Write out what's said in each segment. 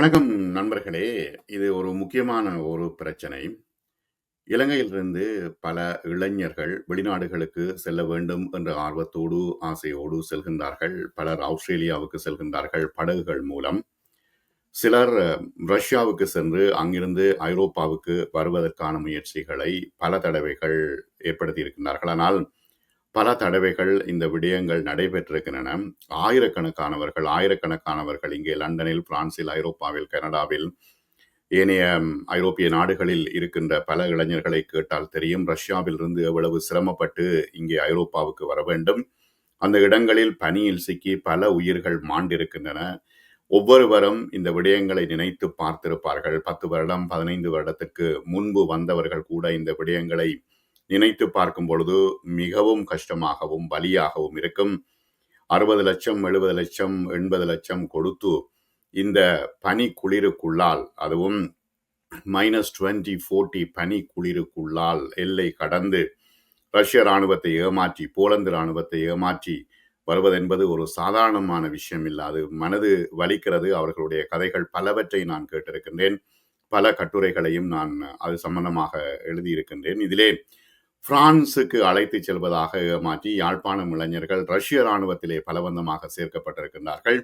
வணக்கம் நண்பர்களே. இது ஒரு முக்கியமான ஒரு பிரச்சனை. இலங்கையிலிருந்து பல இளைஞர்கள் வெளிநாடுகளுக்கு செல்ல வேண்டும் என்ற ஆர்வத்தோடு, ஆசையோடு செல்கின்றார்கள். பலர் ஆஸ்திரேலியாவுக்கு செல்கின்றார்கள் படகுகள் மூலம். சிலர் ரஷ்யாவுக்கு சென்று அங்கிருந்து ஐரோப்பாவுக்கு வருவதற்கான முயற்சிகளை பல தடவைகள் ஏற்படுத்தி இருக்கின்றார்கள் ஆனால் பல தடவைகள் இந்த விடயங்கள் நடைபெற்றிருக்கின்றன. ஆயிரக்கணக்கானவர்கள் ஆயிரக்கணக்கானவர்கள் இங்கே லண்டனில், பிரான்சில், ஐரோப்பாவில், கனடாவில், ஏனைய ஐரோப்பிய நாடுகளில் இருக்கின்ற பல இளைஞர்களை கேட்டால் தெரியும். ரஷ்யாவிலிருந்து எவ்வளவு சிரமப்பட்டு இங்கே ஐரோப்பாவுக்கு வர வேண்டும். அந்த இடங்களில் பனியில் சிக்கி பல உயிர்கள் மாண்டிருக்கின்றன. ஒவ்வொருவரும் இந்த விடயங்களை நினைத்து பார்த்திருப்பார்கள். 10 வருடம், 15 வருடத்திற்கு முன்பு வந்தவர்கள் கூட இந்த விடயங்களை நினைத்து பார்க்கும் பொழுது மிகவும் கஷ்டமாகவும், வலியாகவும் இருக்கும். 60 லட்சம், 70 லட்சம், 80 லட்சம் கொடுத்து இந்த பனி குளிருக்குள்ளால் அதுவும் -20, 40 பனி குளிருக்குள்ளால் எல்லை கடந்து ரஷ்ய ராணுவத்தை ஏமாற்றி, போலந்து ராணுவத்தை ஏமாற்றி வருவதென்பது ஒரு சாதாரணமான விஷயம் இல்லை அது மனது வலிக்கிறது. அவர்களுடைய கதைகள் பலவற்றை நான் கேட்டிருக்கின்றேன். பல கட்டுரைகளையும் நான் அது சம்பந்தமாக எழுதியிருக்கின்றேன். இதிலே பிரான்சுக்கு அழைத்துச் செல்வதாக ஏமாற்றி யாழ்ப்பாணம் இளைஞர்கள் ரஷ்ய இராணுவத்திலே பலவந்தமாக சேர்க்கப்பட்டிருக்கின்றார்கள்.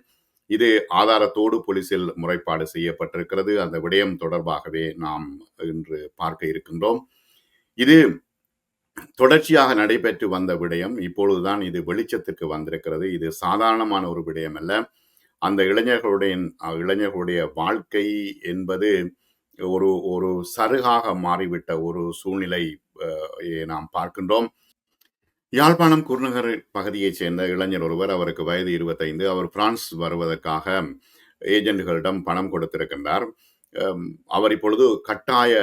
இது ஆதாரத்தோடு போலீசில் முறைப்பாடு செய்யப்பட்டிருக்கிறது. அந்த விடயம் தொடர்பாகவே நாம் இன்று பார்க்க இருக்கின்றோம். இது தொடர்ச்சியாக நடைபெற்று வந்த விடயம். இப்பொழுதுதான் இது வெளிச்சத்துக்கு வந்திருக்கிறது. இது சாதாரணமான ஒரு விடயம் அல்ல. அந்த இளைஞர்களுடைய இளைஞர்களுடைய வாழ்க்கை என்பது ஒரு ஒரு சருகாக மாறிவிட்ட ஒரு சூழ்நிலை நாம் பார்க்கின்றோம். யாழ்ப்பாணம் குருநகர் பகுதியைச் சேர்ந்த இளைஞர் ஒருவர், அவருக்கு வயது 25. அவர் பிரான்ஸ் வருவதற்காக ஏஜென்ட்களிடம் பணம் கொடுத்திருக்கின்றார். அவர் இப்பொழுது கட்டாய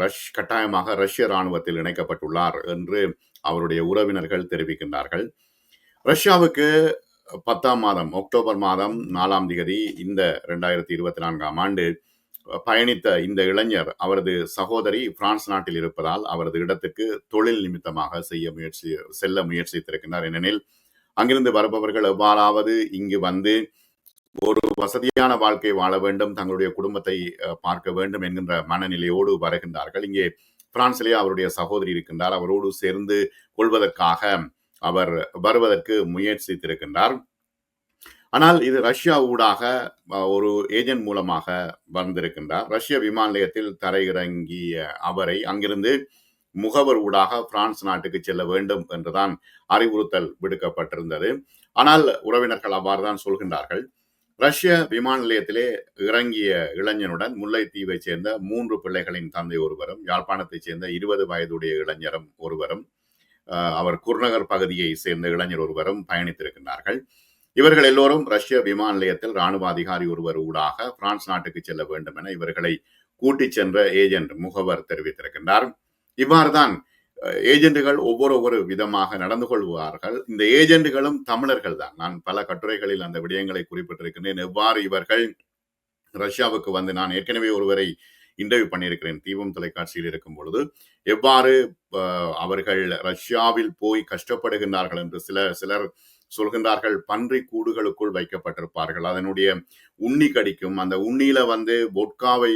ரஷ் கட்டாயமாக ரஷ்ய இராணுவத்தில் இணைக்கப்பட்டுள்ளார் என்று அவருடைய உறவினர்கள் தெரிவிக்கின்றார்கள். ரஷ்யாவுக்கு 10ஆம் மாதம் அக்டோபர் மாதம் நாலாம் திகதி இந்த 2024ஆம் ஆண்டு பயணித்த இந்த இளைஞர், அவரது சகோதரி பிரான்ஸ் நாட்டில் இருப்பதால் அவரது இடத்துக்கு தொழில் நிமித்தமாக செய்ய முயற்சி செல்ல முயற்சித்திருக்கின்றார். ஏனெனில் அங்கிருந்து வருபவர்கள் எவ்வாறாவது இங்கு வந்து ஒரு வசதியான வாழ்க்கை வாழ வேண்டும், தங்களுடைய குடும்பத்தை பார்க்க வேண்டும் என்கின்ற மனநிலையோடு வருகின்றார்கள். இங்கே பிரான்சிலே அவருடைய சகோதரி இருக்கின்றார். அவரோடு சேர்ந்து கொள்வதற்காக அவர் வருவதற்கு முயற்சித்திருக்கின்றார். ஆனால் இது ரஷ்யா ஊடாக ஒரு ஏஜென்ட் மூலமாக வந்திருக்கின்றார். ரஷ்ய விமான நிலையத்தில் தரையிறங்கிய அவரை அங்கிருந்து முகவர் ஊடாக பிரான்ஸ் நாட்டுக்கு செல்ல வேண்டும் என்றுதான் அறிவுறுத்தல் விடுக்கப்பட்டிருந்தது. ஆனால் உறவினர்கள் அவ்வாறுதான் சொல்கின்றார்கள். ரஷ்ய விமான நிலையத்திலே இறங்கிய இளைஞனுடன் முல்லைத்தீவைச் சேர்ந்த மூன்று பிள்ளைகளின் தந்தை ஒருவரும், யாழ்ப்பாணத்தைச் சேர்ந்த 20 வயதுடைய இளைஞரும் ஒருவரும், அவர் குருநகர் பகுதியை சேர்ந்த இளைஞர் ஒருவரும் பயணித்திருக்கின்றார்கள். இவர்கள் எல்லோரும் ரஷ்ய விமான நிலையத்தில் ராணுவ அதிகாரி ஒருவர் ஊடாக பிரான்ஸ் நாட்டுக்கு செல்ல வேண்டும் என இவர்களை கூட்டிச் சென்ற ஏஜென்ட் முகவர் தெரிவித்திருக்கின்றார். இவ்வாறுதான் அ ஏஜெண்டுகள் ஒவ்வொரு ஒவ்வொரு விதமாக நடந்து கொள்வார்கள். இந்த ஏஜெண்டுகளும் தமிழர்கள் தான். நான் பல கட்டுரைகளில் அந்த விடயங்களை குறிப்பிட்டிருக்கின்றேன். எவ்வாறு இவர்கள் ரஷ்யாவுக்கு வந்து நான் ஏற்கனவே ஒருவரை இன்டர்வியூ பண்ணியிருக்கிறேன். தீபம் தொலைக்காட்சியில் இருக்கும் பொழுது. எவ்வாறு அவர்கள் ரஷ்யாவில் போய் கஷ்டப்படுகின்றார்கள் என்று சில சிலர் சொல்கின்றார்கள். பன்றி கூடுகளுக்குள் வைக்கப்பட்டிருப்பார்கள். அதனுடைய உண்ணி கடிக்கும். அந்த உண்ணியில வந்து பொட்காவை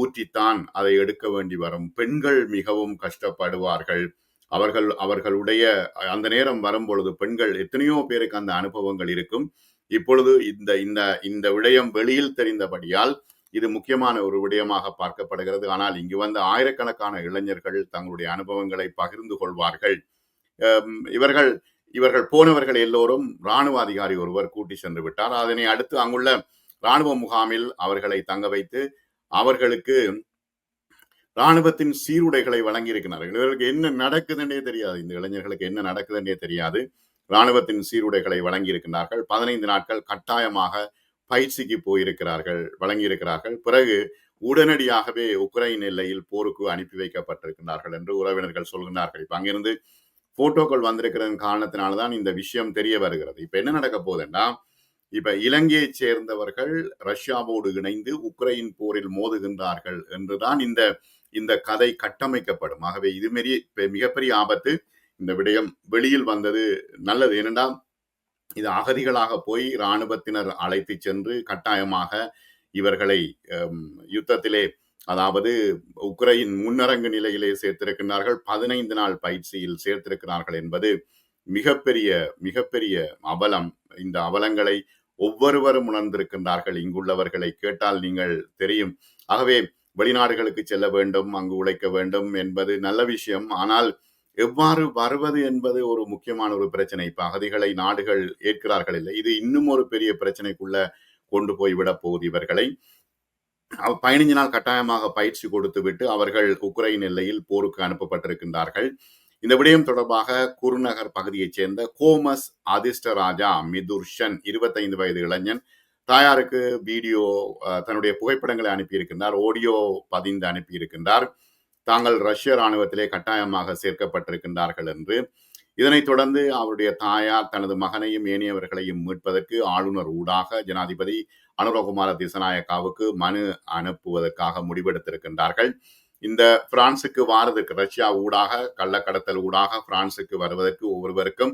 ஊற்றித்தான் அதை எடுக்க வேண்டி வரும். பெண்கள் மிகவும் கஷ்டப்படுவார்கள். அவர்கள் அவர்களுடைய அந்த நேரம் வரும்பொழுது பெண்கள் எத்தனையோ பேருக்கு அந்த அனுபவங்கள் இருக்கும். இப்பொழுது இந்த இந்த இந்த விடயம் வெளியில் தெரிந்தபடியால் இது முக்கியமான ஒரு விடயமாக பார்க்கப்படுகிறது. ஆனால் இங்கு வந்த ஆயிரக்கணக்கான இளைஞர்கள் தங்களுடைய அனுபவங்களை பகிர்ந்து கொள்வார்கள். இவர்கள் இவர்கள் போனவர்கள் எல்லோரும் ராணுவ அதிகாரி ஒருவர் கூட்டி சென்று விட்டார். அதனை அடுத்து அங்குள்ள ராணுவ முகாமில் அவர்களை தங்க வைத்து அவர்களுக்கு ராணுவத்தின் சீருடைகளை வழங்கியிருக்கிறார்கள். இவர்களுக்கு என்ன நடக்குதுன்னே தெரியாது. இந்த இளைஞர்களுக்கு என்ன நடக்குதுன்னே தெரியாது. ராணுவத்தின் சீருடைகளை வழங்கியிருக்கிறார்கள். 15 நாட்கள் கட்டாயமாக பயிற்சிக்கு போயிருக்கிறார்கள் வழங்கியிருக்கிறார்கள். பிறகு உடனடியாகவே உக்ரைன் எல்லையில் போருக்கு அனுப்பி வைக்கப்பட்டிருக்கிறார்கள் என்று உறவினர்கள் சொல்கிறார்கள் இப்ப அங்கிருந்து போட்டோக்கள் வந்திருக்கிறதன் காரணத்தினால தான் இந்த விஷயம் தெரிய வருகிறது. இப்ப என்ன நடக்க போகுதுன்னா, இப்ப இலங்கையை சேர்ந்தவர்கள் ரஷ்யாவோடு இணைந்து உக்ரைன் போரில் மோதுகின்றார்கள் என்றுதான் இந்த இந்த கதை கட்டமைக்கப்படும். ஆகவே இது மாரி மிகப்பெரிய ஆபத்து. இந்த விடயம் வெளியில் வந்தது நல்லது. ஏனென்றால் இது அகதிகளாக போய் இராணுவத்தினர் அழைத்துச் சென்று கட்டாயமாக இவர்களை யுத்தத்திலே அதாவது உக்ரைன் முன்னரங்கு நிலையிலே சேர்த்திருக்கிறார்கள் பதினைந்து நாள் பயிற்சியில் சேர்த்திருக்கிறார்கள் என்பது மிகப்பெரிய மிகப்பெரிய அவலம். இந்த அவலங்களை ஒவ்வொருவரும் உணர்ந்திருக்கின்றார்கள். இங்குள்ளவர்களை கேட்டால் நீங்கள் தெரியும். ஆகவே வெளிநாடுகளுக்கு செல்ல வேண்டும் அங்கு உழைக்க வேண்டும் என்பது நல்ல விஷயம். ஆனால் எவ்வாறு வருவது என்பது ஒரு முக்கியமான ஒரு பிரச்சனை. இப்ப அகதிகளை நாடுகள் ஏற்கிறார்கள் இல்லை. இது இன்னும் ஒரு பெரிய பிரச்சனைக்குள்ள கொண்டு போய் விட போகுது இவர்களை. பதினைஞ்சு நாள் கட்டாயமாக பயிற்சி கொடுத்துவிட்டு அவர்கள் உக்ரைன் எல்லையில் போருக்கு அனுப்பப்பட்டிருக்கின்றார்கள். இந்த விடயம் தொடர்பாக குருநகர் பகுதியைச் சேர்ந்த கோமஸ் அதிர்ஷ்டராஜா மிதுர்ஷன் இருபத்தைந்து வயது இளைஞன் தாயாருக்கு வீடியோ தன்னுடைய புகைப்படங்களை அனுப்பியிருக்கின்றார் ஆடியோ பதிந்து அனுப்பியிருக்கின்றார். தாங்கள் ரஷ்ய ராணுவத்திலே கட்டாயமாக சேர்க்கப்பட்டிருக்கின்றார்கள் என்று. இதனைத் தொடர்ந்து அவருடைய தாயார் தனது மகனையும் ஏனையவர்களையும் மீட்பதற்கு ஆளுநர் ஊடாக ஜனாதிபதி அனுரகுமார திசநாயக்காவுக்கு மனு அனுப்புவதற்காக முடிவெடுத்திருக்கின்றார்கள். இந்த பிரான்சுக்கு வாரதற்கு ரஷ்யா ஊடாக கள்ளக்கடத்தல் ஊடாக பிரான்சுக்கு வருவதற்கு ஒவ்வொருவருக்கும்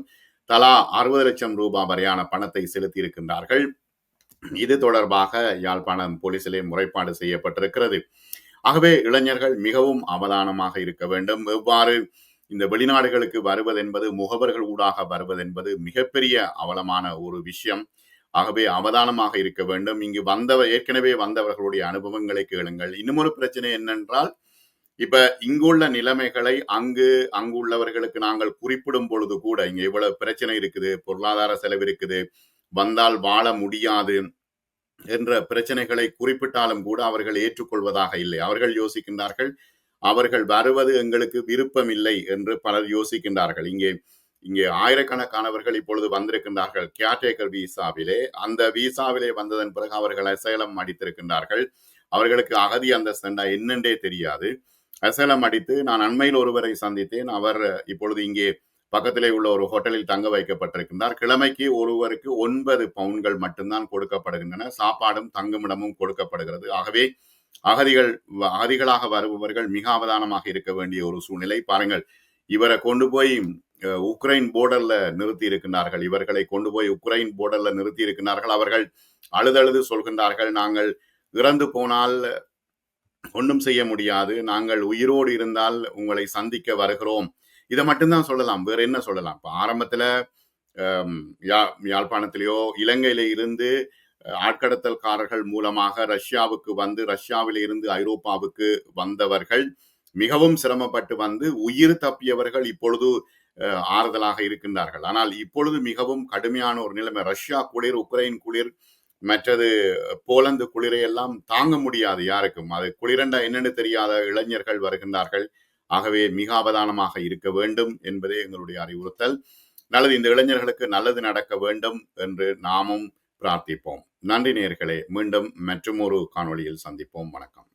தலா அறுபது லட்சம் ரூபாய் வரையான பணத்தை செலுத்தி இருக்கின்றார்கள் இது தொடர்பாக யாழ்ப்பாணம் போலீசிலே முறைப்பாடு செய்யப்பட்டிருக்கிறது. ஆகவே இளைஞர்கள் மிகவும் அவதானமாக இருக்க வேண்டும். எவ்வாறு இந்த வெளிநாடுகளுக்கு வருவதென்பது முகவர்கள் ஊடாக வருவதென்பது மிகப்பெரிய அவலமான ஒரு விஷயம். ஆகவே அவதானமாக இருக்க வேண்டும். இங்கு வந்தவர் ஏற்கனவே வந்தவர்களுடைய அனுபவங்களை கேளுங்கள். இன்னுமொரு பிரச்சனை என்னென்றால் இப்ப இங்குள்ள நிலைமைகளை அங்கு அங்குள்ளவர்களுக்கு நாங்கள் குறிப்பிடும் பொழுது கூட இங்க இவ்வளவு பிரச்சனை இருக்குது பொருளாதார செலவு இருக்குது வந்தால் வாழ முடியாது என்ற பிரச்சனைகளை குறிப்பிட்டாலும் கூட அவர்கள் ஏற்றுக்கொள்வதாக இல்லை. அவர்கள் யோசிக்கின்றார்கள் அவர்கள் வருவது எங்களுக்கு விருப்பம் இல்லை என்று பலர் யோசிக்கின்றார்கள். இங்கே இங்கே ஆயிரக்கணக்கானவர்கள் இப்பொழுது வந்திருக்கின்றார்கள். கேர்டேக்கர் விசாவிலே அந்த விசாவிலே வந்ததன் பிறகு அவர்கள் அசேலம் அடித்திருக்கின்றார்கள். அவர்களுக்கு அகதி அந்தஸ்தண்டா என்னென்றே தெரியாது. அசேலம் அடித்து நான் அண்மையில் ஒருவரை சந்தித்தேன். அவர் இப்பொழுது இங்கே பக்கத்திலே உள்ள ஒரு ஹோட்டலில் தங்க வைக்கப்பட்டிருக்கின்றார். கிழமைக்கு ஒருவருக்கு ஒன்பது பவுன்கள் மட்டும்தான் கொடுக்கப்படுகின்றன. சாப்பாடும் தங்குமிடமும் கொடுக்கப்படுகிறது. ஆகவே அகதிகள் அகதிகளாக வருபவர்கள் மிக அவதானமாக இருக்க வேண்டிய ஒரு சூழ்நிலை. பாருங்கள் இவரை கொண்டு போய் உக்ரைன் போர்டர்ல நிறுத்தி இருக்கின்றார்கள் இவர்களை கொண்டு போய் உக்ரைன் போர்டர்ல நிறுத்தி இருக்கின்றார்கள் அவர்கள் அழுதழுது சொல்கின்றார்கள் நாங்கள் இறந்து போனால் ஒன்றும் செய்ய முடியாது. நாங்கள் உயிரோடு இருந்தால் உங்களை சந்திக்க வருகிறோம். இதை மட்டும்தான் சொல்லலாம். வேற என்ன சொல்லலாம்? இப்போ ஆரம்பத்துல யா- யாழ்ப்பாணத்திலேயோ இலங்கையில இருந்து ஆட்கடத்தல்காரர்கள் மூலமாக ரஷ்யாவுக்கு வந்து ரஷ்யாவில் இருந்து ஐரோப்பாவுக்கு வந்தவர்கள் மிகவும் சிரமப்பட்டு வந்து உயிர் தப்பியவர்கள் இப்பொழுது ஆறுதலாக இருக்கின்றார்கள். ஆனால் இப்பொழுது மிகவும் கடுமையான ஒரு நிலைமை. ரஷ்யா குளிர் உக்ரைன் குளிர் மற்றது போலந்து குளிரை எல்லாம் தாங்க முடியாது யாருக்கும். அது குளிரண்டா என்னென்னு தெரியாத இளைஞர்கள் வருகின்றார்கள். ஆகவே மிக அவதானமாக இருக்க வேண்டும் என்பதே எங்களுடைய அறிவுறுத்தல். நல்லது இந்த இளைஞர்களுக்கு நல்லது நடக்க வேண்டும் என்று நாமும் பிரார்த்திப்போம். நன்றி நேர்களே. மீண்டும் மற்றும் ஒரு காணொளியில் சந்திப்போம். வணக்கம்.